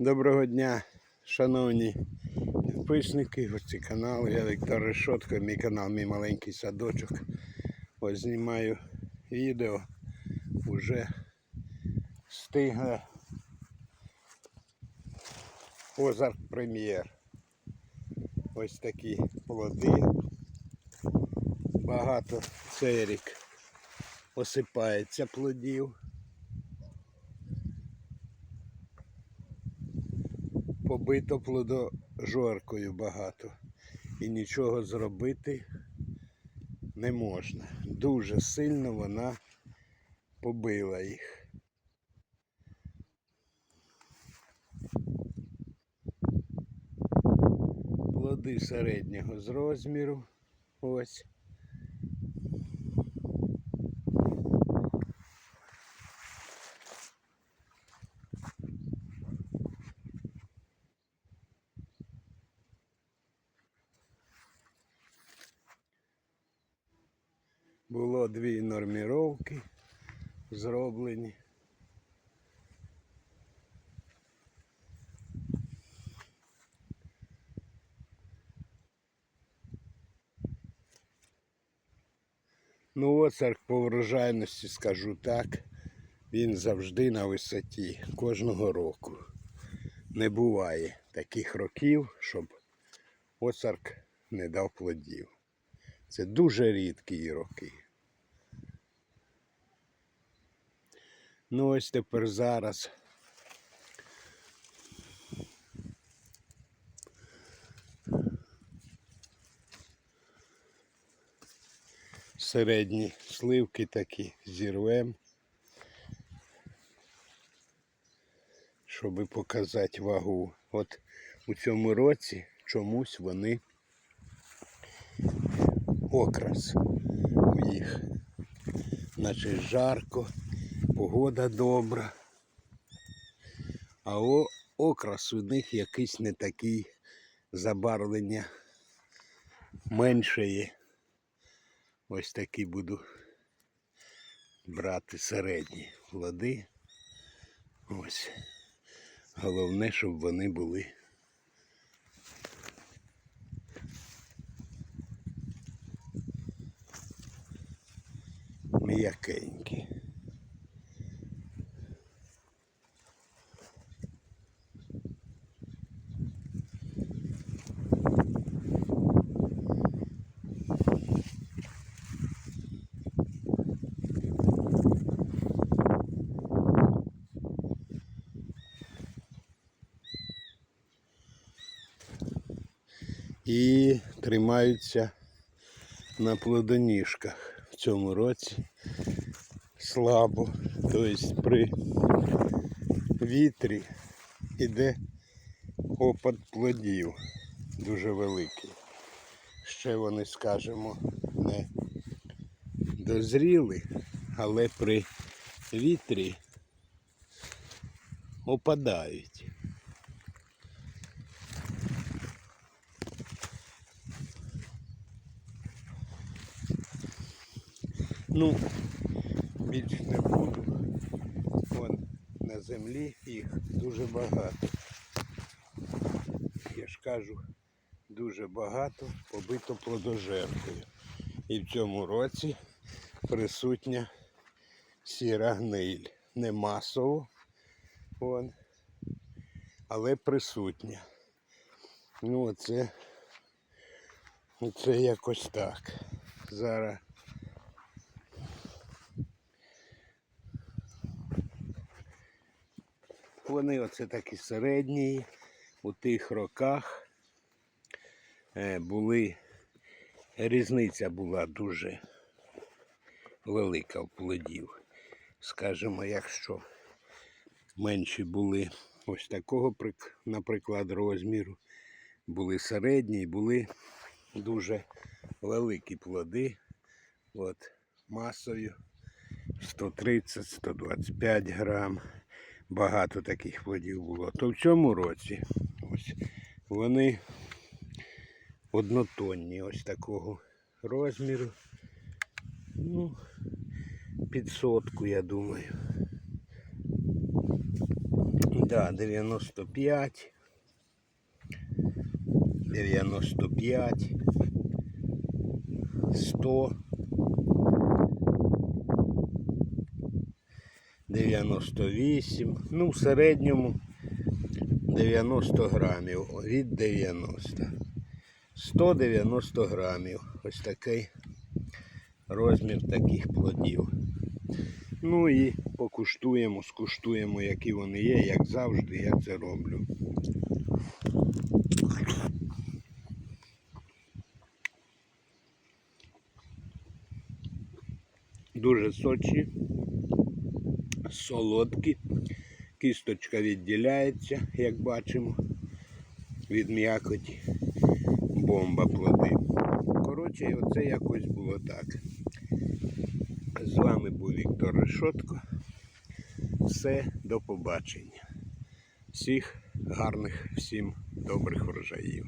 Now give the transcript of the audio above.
Доброго дня, шановні підписники, гості каналу. Я Віктор Решотко, мій канал, мій маленький садочок. Ось знімаю відео. Уже стигла Озарк Прем'єр. Ось такі плоди. Багато цей рік осипається плодів. Побито плодожоркою багато. І нічого зробити не можна. Дуже сильно вона побила їх. Плоди середнього з розміру. Ось. Було дві норміровки зроблені. Ну, оцарк по врожайності, скажу так, він завжди на висоті кожного року. Не буває таких років, щоб оцарк не дав плодів. Це дуже рідкі роки. Ну ось тепер зараз. Середні сливки такі зірвем, щоб показати вагу. От у цьому році чомусь вони окрас у їх. Значить жарко, погода добра. А о, окрас у них якийсь не такий забарвлення менше є. Ось такі буду брати середні плоди. Ось. Головне, щоб вони були м'якенькі. І тримаються на плодоніжках цьому році слабо. Тобто при вітрі іде опад плодів дуже великий. Ще вони, скажімо, не дозріли, але при вітрі опадають. Ну, більш не буду. Вон на землі їх дуже багато. Я ж кажу, дуже багато побито плодожеркою. І в цьому році присутня сіра гниль. Не масово, вон, але присутня. Ну оце, оце якось так. Зараз Вони оце такі середні. У тих роках е, були, різниця була дуже велика в плодів. Скажімо, якщо менші були ось такого, наприклад, розміру, були середні були дуже великі плоди. От, масою 130-125 грам багато таких плодів було, то в цьому році ось вони однотонні ось такого розміру. Ну, під сотку, я думаю. Да, 95. 95. 100. 98. Ну, в середньому 90 грамів. Від 90. 190 грамів. Ось такий розмір таких плодів. Ну і покуштуємо, скуштуємо, які вони є, як завжди я це роблю. Дуже сочні, солодкі, кісточка відділяється, як бачимо, від м'якоті. Бомба плоди. Коротше, оце якось було так. З вами був Віктор Решотко. Все, до побачення. Всіх гарних, всім добрих врожаїв.